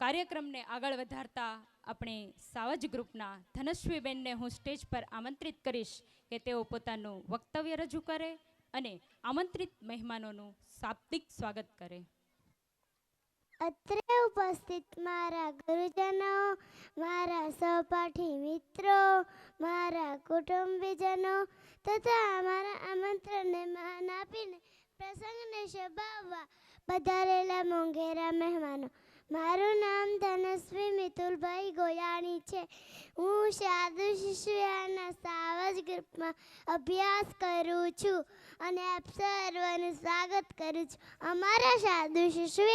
કાર્યક્રમને આગળ વધારતા આપણે સાવજ ગ્રુપના ધનશ્વીબેનને હું સ્ટેજ પર આમંત્રિત કરીશ કે તેઓ પોતાનું વક્તવ્ય રજૂ કરે અને આમંત્રિત મહેમાનોનું શાબ્દિક સ્વાગત કરે. અત્રે ઉપસ્થિત મારા ગુરુજનો, મારા સહપાઠી મિત્રો, મારા કુટુંબીજનો તથા મારા આમંત્રણને માન આપીને પ્રસંગને શોભાવવા પધારેલા મોંઘેરા મહેમાનો મારું નામ ધનશ્રી મિતુલભાઈ ગોયાણી છે. હું સાધુ શિશુયાના સાવજ ગ્રુપમાં અભ્યાસ કરું છું અને આપ સર્વનું સ્વાગત કરું છું. અમારા સાધુ શિશુ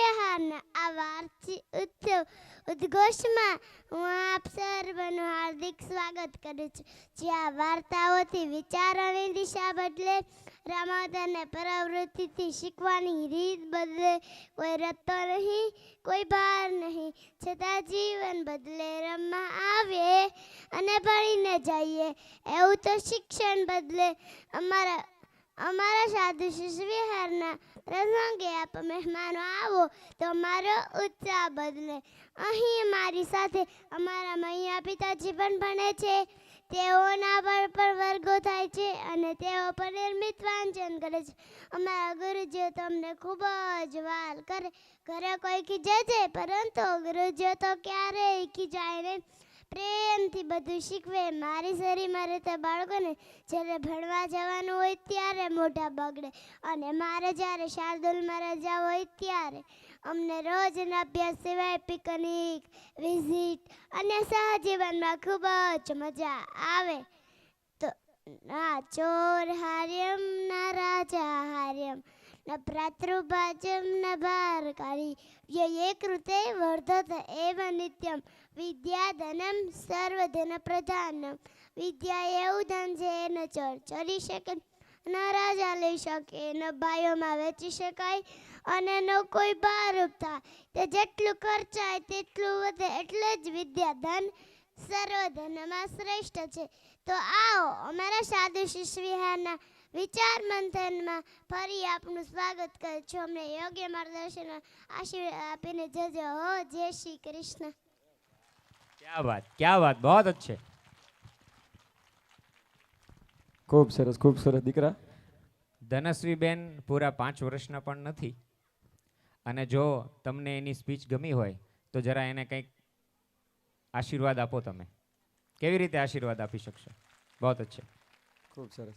આ વાર્ષિક ઉત્સવ ઉદ્ઘોષમાં હું આપ સર્વનું હાર્દિક સ્વાગત કરું છું. જ્યાં વાર્તાઓથી વિચારોની દિશા બદલે રમત પ્રવૃત્તિથી શીખવાની રીત બદલે, કોઈ રતો નહીં, કોઈ ભાર નહીં. છતાં જીવન બદલે રમવા આવીએ અને ભણીને જઈએ. એવું તો શિક્ષણ બદલે અમારા અમારા સાધુ વિહારના પ્રસંગે આપ મહેમાનો આવો, તો મારો ઉત્સાહ બદલે. અહીં મારી સાથે અમારા મૈયા પિતાજી પણ ભણે છે. તેઓના પર પણ વર્ગો થાય છે અને તેઓ પણ નિર્મિત વાંચન કરે છે. અમારા ગુરુજીઓ તમને ખૂબ જ વાલ કરે. ઘરે કોઈ ખીજે છે, પરંતુ ગુરુજીઓ તો ક્યારેય ખીજાય નહીં. પ્રેમથી બધું શીખવે. મારી શરીરમાં રહેતા બાળકોને જ્યારે ભણવા જવાનું હોય ત્યારે મોઢા બગડે. અને મારે જ્યારે શાર્દુલમાં રજા હોય ત્યારે અમને રોજના અભ્યાસ સિવાય પિકનિક વિઝિટ અને સહજીવનમાં ખૂબ જ મજા આવે. તો, ના, ચોર હાર્યમ, ના, રાજા હાર્યમ. ન ભ્રાતૃભાજમ ન ભારકારી વ્યયે કૃતે વર્ધત એવ નિત્યમ વિદ્યાધનમ સર્વધન પ્રધાનમ વિદ્યા એવું ધન છે ન ચર ચરી શકે ન રાજા લઈ શકે ન ભાઈઓમાં વેચી શકાય અને ન કોઈ ભારૂપ થાય તે જેટલું ખર્ચાય તેટલું વધે એટલે જ વિદ્યા ધન સર્વધનમાં શ્રેષ્ઠ છે તો આવો અમારા સાધુ શિષ્ય વિહારના વિચાર મંથનમાં ફરી આપનું સ્વાગત કરું છું. અમને યોગ્ય માર્ગદર્શન આશીર્વાદ આપીને જજો. હો જય શ્રી કૃષ્ણ. ક્યા વાત ક્યા વાત? બહુત અચ્છે. ખૂબ સરસ ખૂબ સરસ દીકરા. ધનશ્રી બેન પૂરા પાંચ વર્ષના પણ નથી. અને જો તમને એની સ્પીચ ગમી હોય તો જરા એને કંઈક આશીર્વાદ આપો તમે. કેવી રીતે આશીર્વાદ આપી શકશો? બહુ અચ્છે. ખૂબ સરસ.